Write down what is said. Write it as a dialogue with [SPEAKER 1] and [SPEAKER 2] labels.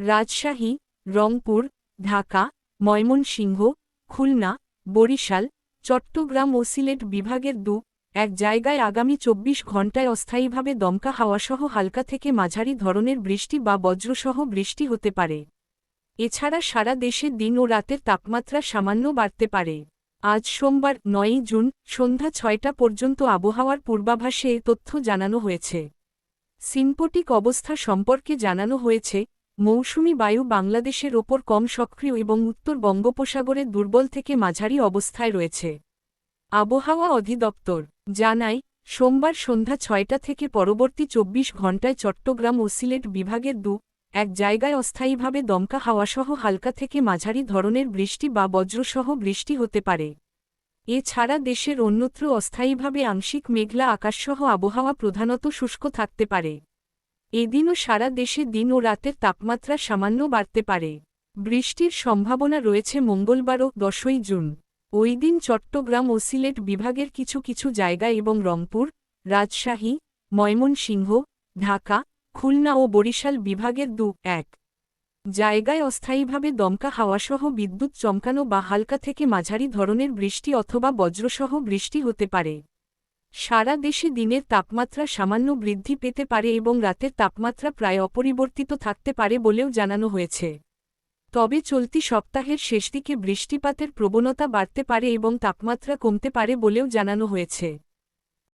[SPEAKER 1] রাজশাহী, রংপুর, ঢাকা, ময়মনসিংহ, খুলনা, বরিশাল, চট্টগ্রাম ও সিলেট বিভাগের দু, এক জায়গায় আগামী চব্বিশ ঘণ্টায় অস্থায়ীভাবে দমকা হাওয়াসহ হালকা থেকে মাঝারি ধরনের বৃষ্টি বা বজ্রসহ বৃষ্টি হতে পারে। এছাড়া সারা দেশে দিন ও রাতের তাপমাত্রা সামান্য বাড়তে পারে। আজ সোমবার, নয়ই জুন, সন্ধ্যা ছয়টা পর্যন্ত আবহাওয়ার পূর্বাভাসে এ তথ্য জানানো হয়েছে। সিনপটিক অবস্থা সম্পর্কে জানানো হয়েছে মৌসুমি বায়ু বাংলাদেশের ওপর কম সক্রিয় এবং উত্তর বঙ্গোপসাগরে দুর্বল থেকে মাঝারি অবস্থায় রয়েছে। আবহাওয়া অধিদপ্তর জানায়, সোমবার সন্ধ্যা ছয়টা থেকে পরবর্তী চব্বিশ ঘণ্টায় চট্টগ্রাম ও সিলেট বিভাগের দু, এক জায়গায় অস্থায়ীভাবে দমকা হাওয়াসহ হালকা থেকে মাঝারি ধরনের বৃষ্টি বা বজ্রসহ বৃষ্টি হতে পারে। এছাড়া দেশের অন্যত্র অস্থায়ীভাবে আংশিক মেঘলা আকাশসহ আবহাওয়া প্রধানত শুষ্ক থাকতে পারে। এদিনও সারা দেশে দিন ও রাতের তাপমাত্রা সামান্য বাড়তে পারে। বৃষ্টির সম্ভাবনা রয়েছে মঙ্গলবারও, দশই জুন। ওই দিন চট্টগ্রাম ও সিলেট বিভাগের কিছু কিছু জায়গা এবং রংপুর, রাজশাহী, ময়মনসিংহ, ঢাকা, খুলনা ও বরিশাল বিভাগের দু এক। জায়গায় অস্থায়ীভাবে দমকা হাওয়াসহ বিদ্যুৎ চমকানো বা হালকা থেকে মাঝারি ধরনের বৃষ্টি অথবা বজ্রসহ বৃষ্টি হতে পারে। সারা দেশে দিনের তাপমাত্রা সামান্য বৃদ্ধি পেতে পারে এবং রাতের তাপমাত্রা প্রায় অপরিবর্তিত থাকতে পারে বলেও জানানো হয়েছে। তবে চলতি সপ্তাহের শেষদিকে বৃষ্টিপাতের প্রবণতা বাড়তে পারে এবং তাপমাত্রা কমতে পারে বলেও জানানো হয়েছে।